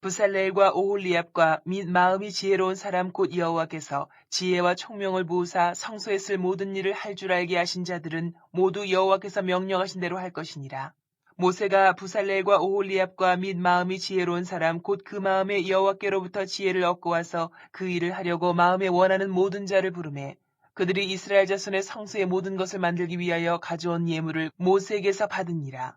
부살레엘과 오홀리압과 및 마음이 지혜로운 사람 곧 여호와께서 지혜와 총명을 부으사 성소에 쓸 모든 일을 할 줄 알게 하신 자들은 모두 여호와께서 명령하신 대로 할 것이니라. 모세가 부살레엘과 오홀리압과 및 마음이 지혜로운 사람 곧 그 마음에 여호와께로부터 지혜를 얻고 와서 그 일을 하려고 마음에 원하는 모든 자를 부르매 그들이 이스라엘 자손의 성소의 모든 것을 만들기 위하여 가져온 예물을 모세에게서 받으니라.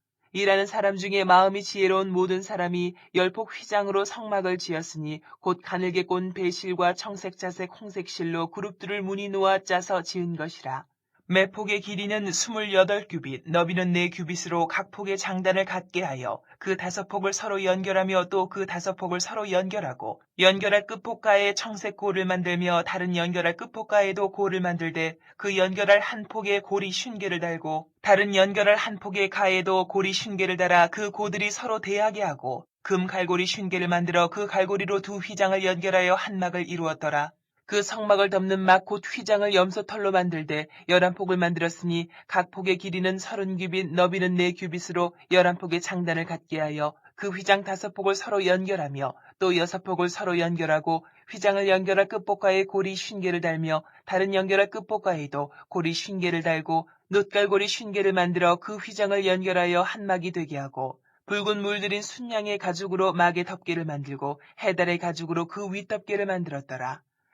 일하는 사람 중에 마음이 지혜로운 모든 사람이 열폭 휘장으로 성막을 지었으니 곧 가늘게 꼰 배실과 청색 자색 홍색 실로 그룹들을 무늬 놓아 짜서 지은 것이라. 매 폭의 길이는 28규빗, 너비는 4규빗으로 각 폭의 장단을 갖게 하여 그 다섯 폭을 서로 연결하며 또 그 다섯 폭을 서로 연결하고 연결할 끝폭가에 청색 고를 만들며 다른 연결할 끝폭가에도 고를 만들되 그 연결할 한 폭에 고리 쉰개를 달고 다른 연결할 한 폭의 가에도 고리 쉰개를 달아 그 고들이 서로 대하게 하고 금 갈고리 쉰개를 만들어 그 갈고리로 두 휘장을 연결하여 한 막을 이루었더라. 그 성막을 덮는 막곧 휘장을 염소털로 만들되 열한 폭을 만들었으니 각 폭의 길이는 서른 규빗, 너비는 네 규빗으로 열한 폭의 장단을 갖게 하여 그 휘장 다섯 폭을 서로 연결하며 또 여섯 폭을 서로 연결하고 휘장을 연결할 끝복가에 고리 쉰개를 달며 다른 연결할 끝복가에도 고리 쉰개를 달고 놋갈고리 쉰개를 만들어 그 휘장을 연결하여 한 막이 되게 하고 붉은 물들인 순양의 가죽으로 막의 덮개를 만들고 해달의 가죽으로 그 윗덮개를 만들었더라.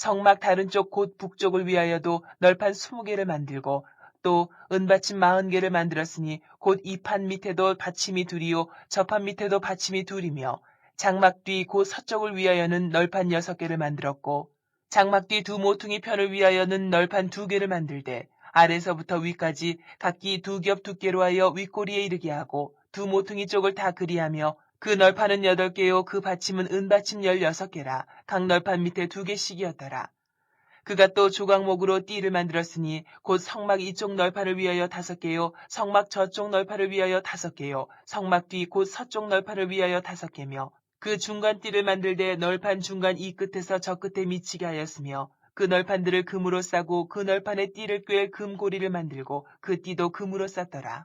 성막 다른 쪽 곧 북쪽을 위하여도 널판 20개를 만들고 또 은받침 40개를 만들었으니 곧 이 판 밑에도 받침이 둘이요 저 판 밑에도 받침이 둘이며 장막 뒤 곧 서쪽을 위하여는 널판 6개를 만들었고 장막 뒤 두 모퉁이 편을 위하여는 널판 2개를 만들되 아래서부터 위까지 각기 두 겹 두께로 하여 윗꼬리에 이르게 하고 두 모퉁이 쪽을 다 그리하며 그 널판은 여덟 개요 그 받침은 은받침 열여섯 개라 각 널판 밑에 두 개씩이었더라. 그가 또 조각목으로 띠를 만들었으니 곧 성막 이쪽 널판을 위하여 다섯 개요 성막 저쪽 널판을 위하여 다섯 개요 성막 뒤 곧 서쪽 널판을 위하여 다섯 개며 그 중간 띠를 만들되 널판 중간 이 끝에서 저 끝에 미치게 하였으며 그 널판들을 금으로 싸고 그 널판에 띠를 꿰 금고리를 만들고 그 띠도 금으로 쌌더라.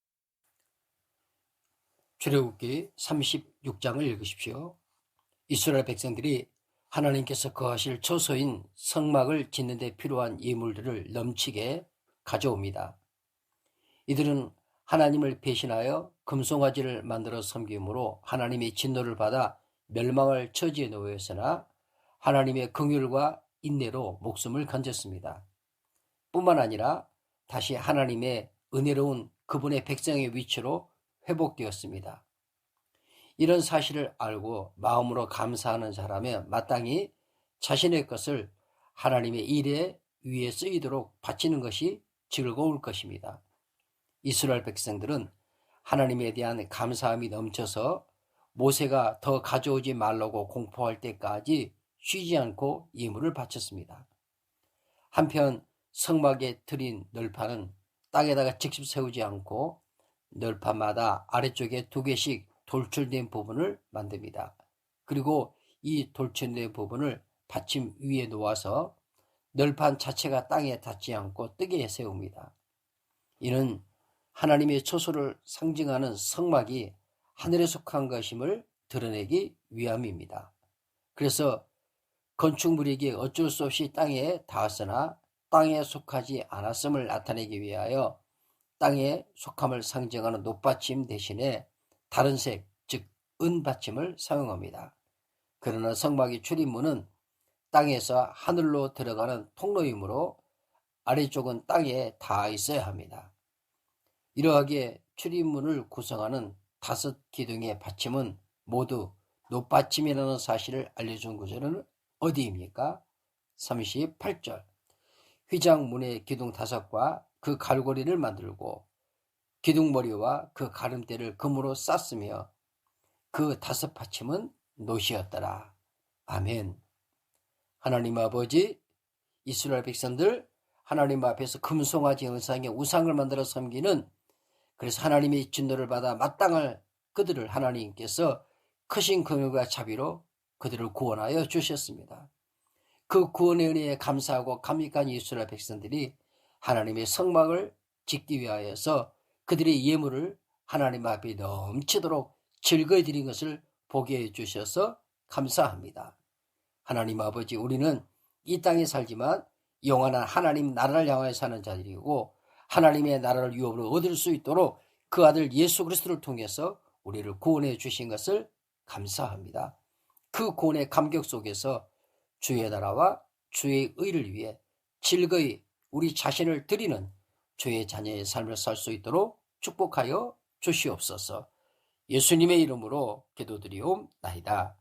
출애굽기 36장을 읽으십시오. 이스라엘 백성들이 하나님께서 거하실 처소인 성막을 짓는 데 필요한 예물들을 넘치게 가져옵니다. 이들은 하나님을 배신하여 금송아지를 만들어 섬김으로 하나님의 진노를 받아 멸망할 처지에 놓였으나 하나님의 긍휼과 인내로 목숨을 건졌습니다. 뿐만 아니라 다시 하나님의 은혜로운 그분의 백성의 위치로 회복되었습니다. 이런 사실을 알고 마음으로 감사하는 사람은 마땅히 자신의 것을 하나님의 일에 위에 쓰이도록 바치는 것이 즐거울 것입니다. 이스라엘 백성들은 하나님에 대한 감사함이 넘쳐서 모세가 더 가져오지 말라고 공포할 때까지 쉬지 않고 예물을 바쳤습니다. 한편 성막에 트인 널판은 땅에다가 직접 세우지 않고 널판마다 아래쪽에 두 개씩 돌출된 부분을 만듭니다. 그리고 이 돌출된 부분을 받침 위에 놓아서 널판 자체가 땅에 닿지 않고 뜨게 세웁니다. 이는 하나님의 처소를 상징하는 성막이 하늘에 속한 것임을 드러내기 위함입니다. 그래서 건축물에게 어쩔 수 없이 땅에 닿았으나 땅에 속하지 않았음을 나타내기 위하여 땅에 속함을 상징하는 높받침 대신에 다른 색, 즉 은받침을 사용합니다. 그러나 성막의 출입문은 땅에서 하늘로 들어가는 통로이므로 아래쪽은 땅에 닿아 있어야 합니다. 이러하게 출입문을 구성하는 다섯 기둥의 받침은 모두 높받침이라는 사실을 알려준 구절은 어디입니까? 38절. 휘장문의 기둥 다섯과 그 갈고리를 만들고 기둥머리와 그 가름대를 금으로 쌌으며 그 다섯 받침은 노시였더라. 아멘. 하나님 아버지, 이스라엘 백성들 하나님 앞에서 금송아지 형상의 우상을 만들어 섬기는 그래서 하나님의 진노를 받아 마땅할 그들을 하나님께서 크신 긍휼과 자비로 그들을 구원하여 주셨습니다. 그 구원의 은혜에 감사하고 감격한 이스라엘 백성들이 하나님의 성막을 짓기 위하여서 그들의 예물을 하나님 앞에 넘치도록 즐거이 드린 것을 보게 해 주셔서 감사합니다. 하나님 아버지 우리는 이 땅에 살지만 영원한 하나님 나라를 향하여 사는 자들이고 하나님의 나라를 유업으로 얻을 수 있도록 그 아들 예수 그리스도를 통해서 우리를 구원해 주신 것을 감사합니다. 그 구원의 감격 속에서 주의 나라와 주의 의를 위해 즐거이 우리 자신을 드리는 주의 자녀의 삶을 살 수 있도록 축복하여 주시옵소서. 예수님의 이름으로 기도드리옵나이다.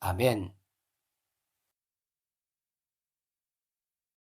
아멘.